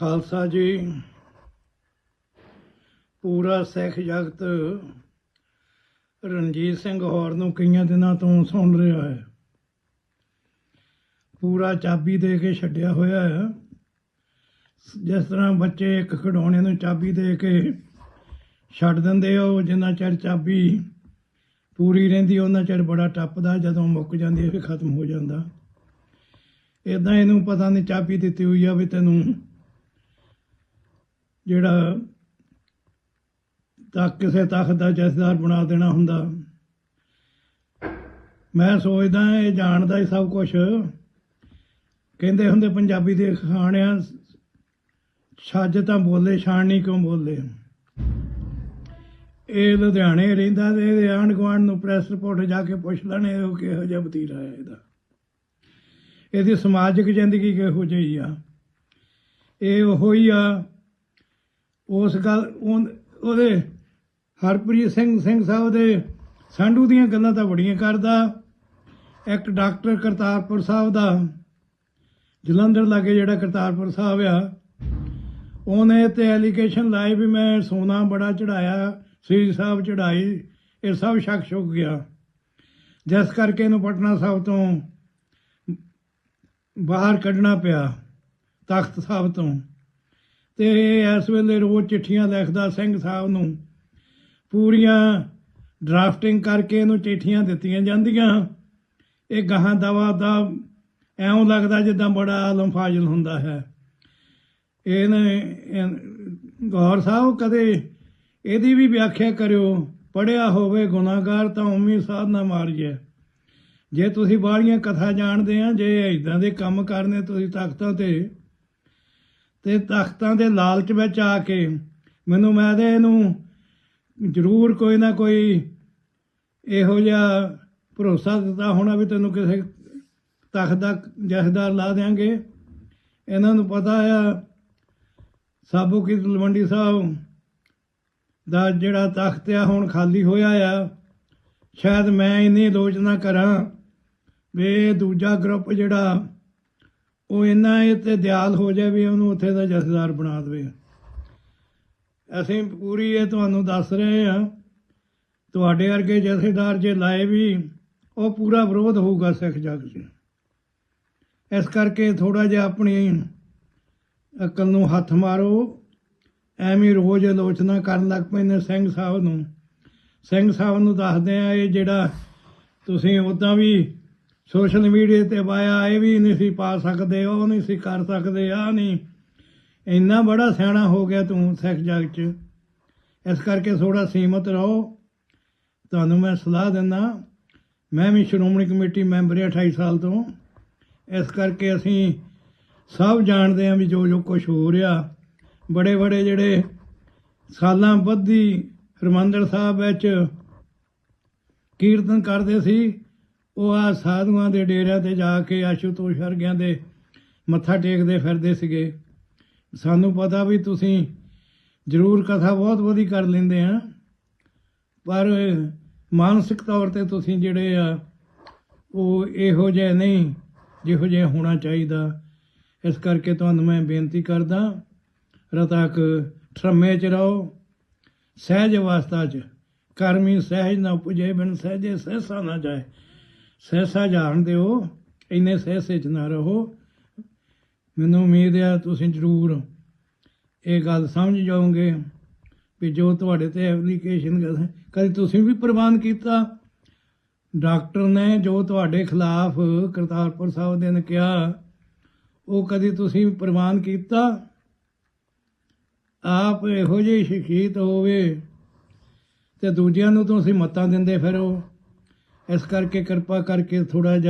ਖਾਲਸਾ ਜੀ, ਪੂਰਾ ਸਿੱਖ ਜਗਤ ਰਣਜੀਤ ਸਿੰਘ ਹੌਰ ਨੂੰ ਕਈਆਂ ਦਿਨਾਂ ਤੋਂ ਸੁਣ ਰਿਹਾ ਹੈ। ਪੂਰਾ ਚਾਬੀ ਦੇ ਕੇ ਛੱਡਿਆ ਹੋਇਆ ਹੈ। ਜਿਸ ਤਰ੍ਹਾਂ ਬੱਚੇ ਇੱਕ ਖਿਡੌਣੇ ਨੂੰ ਚਾਬੀ ਦੇ ਕੇ ਛੱਡ ਦਿੰਦੇ ਆ, ਉਹ ਜਿੰਨਾ ਚਿਰ ਚਾਬੀ ਪੂਰੀ ਰਹਿੰਦੀ, ਉਹਨਾਂ ਚਿਰ ਬੜਾ ਟੱਪਦਾ, ਜਦੋਂ ਮੁੱਕ ਜਾਂਦੀ ਹੈ, ਫਿਰ ਖਤਮ ਹੋ ਜਾਂਦਾ। ਇਦਾਂ ਇਹਨੂੰ ਪਤਾ ਨਹੀਂ ਚਾਬੀ ਦਿੱਤੀ ਹੋਈ ਆ ਵੀ ਤੈਨੂੰ ਜਿਹੜਾ ਤਾਂ ਕਿਸੇ ਤਖਤ ਦਾ ਜਥੇਦਾਰ ਬਣਾ ਦੇਣਾ ਹੁੰਦਾ। ਮੈਂ ਸੋਚਦਾ ਇਹ ਜਾਣਦਾ ਹੀ ਸਭ ਕੁਝ ਕਹਿੰਦੇ ਹੁੰਦੇ ਪੰਜਾਬੀ ਦੇ ਖਾਣਿਆਂ ਛੱਜ ਤਾਂ ਬੋਲੇ, ਛਾਣ ਨਹੀਂ ਕਿਉਂ ਬੋਲੇ? ਇਹ ਲੁਧਿਆਣੇ ਰਹਿੰਦਾ ਤੇ ਇਹਦੇ ਆਂਢ ਗੁਆਂਢ ਨੂੰ ਪ੍ਰੈਸ ਰਿਪੋਰਟ ਜਾ ਕੇ ਪੁੱਛ ਲੈਣੇ, ਉਹ ਕਿਹੋ ਜਿਹਾ ਵਤੀਰਾ ਹੈ ਇਹਦਾ। ਇਹਦੀ ਸਮਾਜਿਕ ਜ਼ਿੰਦਗੀ ਕਿਹੋ ਜਿਹੀ ਆ? ਇਹ ਉਹੋ ਹੀ ਆ ਉਸ ਗੱਲ ਉਹਦੇ ਹਰਪ੍ਰੀਤ ਸਿੰਘ ਸਿੰਘ ਸਾਹਿਬ ਦੇ ਸੰਧੂ ਦੀਆਂ ਗੱਲਾਂ ਤਾਂ ਬੜੀਆਂ ਕਰਦਾ। ਇੱਕ ਡਾਕਟਰ ਕਰਤਾਰਪੁਰ ਸਾਹਿਬ ਦਾ ਜਲੰਧਰ ਲਾਗੇ ਜਿਹੜਾ ਕਰਤਾਰਪੁਰ ਸਾਹਿਬ ਆ, ਉਹਨੇ ਤੇ ਐਲੀਗੇਸ਼ਨ ਲਾਈ ਵੀ ਮੈਂ ਸੋਨਾ ਬੜਾ ਚੜਾਇਆ ਸ੍ਰੀ ਸਾਹਿਬ ਚੜਾਈ, ਇਹ ਸਭ ਸ਼ੱਕ ਛੁੱਕ ਗਿਆ। ਜਿਸ ਕਰਕੇ ਇਹਨੂੰ ਪਟਨਾ ਸਾਹਿਬ ਤੋਂ ਬਾਹਰ ਕੱਢਣਾ ਪਿਆ, ਤਖਤ ਸਾਹਿਬ ਤੋਂ। ਤੇ ਇਹ ਇਸ ਵੇਲੇ ਰੋਜ਼ ਚਿੱਠੀਆਂ ਲਿਖਦਾ ਸਿੰਘ ਸਾਹਿਬ ਨੂੰ। ਪੂਰੀਆਂ ਡਰਾਫਟਿੰਗ ਕਰਕੇ ਇਹਨੂੰ ਚਿੱਠੀਆਂ ਦਿੱਤੀਆਂ ਜਾਂਦੀਆਂ। ਇਹ ਗਾਹਾਂ ਦਵਾ ਦਾ ਐਉਂ ਲੱਗਦਾ ਜਿੱਦਾਂ ਬੜਾ ਆਲਮ ਫਾਜ਼ਲ ਹੁੰਦਾ ਹੈ। ਇਹਨੇ ਗੌਰ ਸਾਹਿਬ, ਕਦੇ ਇਹਦੀ ਵੀ ਵਿਆਖਿਆ ਕਰਿਓ। ਪੜਿਆ ਹੋਵੇ ਗੁਨਾਹਗਾਰ ਤਾਂ ਉਮੀ ਸਾਧਨਾ ਮਾਰੀਏ। ਜੇ ਤੁਸੀਂ ਬਾਹਲੀਆਂ ਕਥਾ ਜਾਣਦੇ ਆ, ਜੇ ਇਦਾਂ ਦੇ ਕੰਮ ਕਰਨੇ ਤੁਸੀਂ ਤਾਕਤਾਂ ਤੇ ਤੇ ਤਖਤਾਂ ਦੇ ਲਾਲਚ ਵਿੱਚ ਆ ਕੇ ਮੈਨੂੰ ਮੈਂ ਤੇ ਇਹਨੂੰ ਜ਼ਰੂਰ ਕੋਈ ਨਾ ਕੋਈ ਇਹੋ ਜਿਹਾ ਭਰੋਸਾ ਦਿੱਤਾ ਹੋਣਾ ਵੀ ਤੈਨੂੰ ਕਿਸੇ ਤਖਤ ਦਾ ਜਥੇਦਾਰ ਲਾ ਦੇਾਂਗੇ ਇਹਨਾਂ ਨੂੰ ਪਤਾ ਆ, ਸਾਬੂ ਕੀ ਤਲਵੰਡੀ ਸਾਹਿਬ ਦਾ ਜਿਹੜਾ ਤਖਤ ਆ ਹੁਣ ਖਾਲੀ ਹੋਇਆ ਆ, ਸ਼ਾਇਦ ਮੈਂ ਇੰਨੀ ਆਲੋਚਨਾ ਕਰਾਂ ਵੀ ਦੂਜਾ ਗਰੁੱਪ ਜਿਹੜਾ ਉਹ ਇੰਨਾ ਇਹ ਤੇ ਦਿਆਲ ਹੋ ਜਾਵੇ ਵੀ ਉਹਨੂੰ ਉੱਥੇ ਦਾ ਜਥੇਦਾਰ ਬਣਾ ਦੇਵੇ। ਅਸੀਂ ਪੂਰੀ ਇਹ ਤੁਹਾਨੂੰ ਦੱਸ ਰਹੇ ਹਾਂ, ਤੁਹਾਡੇ ਵਰਗੇ ਜਥੇਦਾਰ ਜੇ ਲਾਏ ਵੀ, ਉਹ ਪੂਰਾ ਵਿਰੋਧ ਹੋਊਗਾ ਸਿੱਖ ਜਗ 'ਚ। ਇਸ ਕਰਕੇ ਥੋੜਾ ਜਿਹਾ ਆਪਣੀ ਅਕਲ ਨੂੰ ਹੱਥ ਮਾਰੋ, ਐਵੇਂ ਰੋਜ਼ ਆਲੋਚਨਾ ਕਰਨ ਲੱਗ ਪਏ ਨੇ ਸਿੰਘ ਸਾਹਿਬ ਨੂੰ। ਸਿੰਘ ਸਾਹਿਬ ਨੂੰ ਦੱਸਦੇ ਆ ਇਹ ਜਿਹੜਾ ਤੁਸੀਂ ਉਦਾਂ ਵੀ ਸੋਸ਼ਲ ਮੀਡੀਆ ਤੇ ਪਾਇਆ, ਇਹ ਵੀ ਨਹੀਂ ਸੀ ਪਾ ਸਕਦੇ, ਉਹ ਨਹੀਂ ਸੀ ਕਰ ਸਕਦੇ ਆ ਨਹੀਂ। ਇੰਨਾ ਬੜਾ ਸਿਆਣਾ ਹੋ ਗਿਆ ਤੂੰ ਸਿੱਖ ਜਗ 'ਚ। ਇਸ ਕਰਕੇ ਥੋੜਾ ਸੀਮਤ ਰਹੋ। ਤੁਹਾਨੂੰ ਮੈਂ ਸਲਾਹ ਦਿੰਦਾ, ਮੈਂ ਵੀ ਸ਼੍ਰੋਮਣੀ ਕਮੇਟੀ ਮੈਂਬਰ ਹਾਂ 28 ਸਾਲ ਤੋਂ। ਇਸ ਕਰਕੇ ਅਸੀਂ ਸਭ ਜਾਣਦੇ ਹਾਂ ਵੀ ਜੋ ਜੋ ਕੁਝ ਹੋ ਰਿਹਾ। ਬੜੇ ਬੜੇ ਜਿਹੜੇ ਸਾਲਾਂ ਬੱਧੀ ਹਰਮੰਦਰ ਸਾਹਿਬ ਵਿੱਚ ਕੀਰਤਨ ਕਰਦੇ ਸੀ ਉਹ ਆ ਸਾਧੂਆਂ ਦੇ ਡੇਰਿਆਂ ਤੇ ਜਾ ਕੇ ਆਸ਼ੂਤੋਸ਼ ਵਰਗਿਆਂ ਦੇ ਮੱਥਾ ਟੇਕਦੇ ਫਿਰਦੇ ਸੀਗੇ। ਸਾਨੂੰ ਪਤਾ ਵੀ ਤੁਸੀਂ ਜ਼ਰੂਰ ਕਥਾ ਬਹੁਤ ਵਧੀ ਕਰ ਲੈਂਦੇ ਆ। ਪਰ ਮਾਨਸਿਕ ਤੌਰ ਤੇ ਤੁਸੀਂ ਜਿਹੜੇ ਆ, ਉਹ ਇਹੋ ਜਿਹੇ ਨਹੀਂ, ਜਿਹੋ ਜਿਹਾ ਹੋਣਾ ਚਾਹੀਦਾ। ਇਸ ਕਰਕੇ ਤੁਹਾਨੂੰ ਮੈਂ ਬੇਨਤੀ ਕਰਦਾ ਰਤਾਕ ਠਰਮੇ ਚ ਰਹੋ, ਸਹਿਜ ਅਵਸਥਾ ਚ। ਕਰਮੀ ਸਹਿਜ ਨਾ ਪੁਜੇ ਬਿਨ ਸਹਿਜੇ ਸਹਿਸਾ ਨਾ ਜਾਏ। ਸਹਿਸਾ ਜਾਣ ਦਿਓ, ਇੰਨੇ ਸਹਿਸੇ ਚ ਨਾ ਰਹੋ। ਮੈਨੂੰ ਉਮੀਦ ਹੈ ਤੁਸੀਂ ਜ਼ਰੂਰ ਇਹ ਗੱਲ ਸਮਝ ਜਾਓਗੇ ਵੀ ਜੋ ਤੁਹਾਡੇ ਤੇ ਐਪਲੀਕੇਸ਼ਨ ਕਦੇ ਤੁਸੀਂ ਵੀ ਪ੍ਰਵਾਨ ਕੀਤਾ? ਡਾਕਟਰ ਨੇ ਜੋ ਤੁਹਾਡੇ ਖਿਲਾਫ ਕਰਤਾਰਪੁਰ ਸਾਹਿਬ ਦੇ ਨੇ ਕਿਹਾ, ਉਹ ਕਦੀ ਤੁਸੀਂ ਪ੍ਰਵਾਨ ਕੀਤਾ? ਆਪ ਇਹੋ ਜਿਹੀ ਸ਼ਖਸੀਅਤ ਹੋਵੇ ਤੇ ਦੂਜਿਆਂ ਨੂੰ ਤੁਸੀਂ ਮਤਾਂ ਦਿੰਦੇ ਫਿਰੋ। ਇਸ ਕਰਕੇ ਕਿਰਪਾ ਕਰਕੇ ਥੋੜਾ ਜਿਹਾ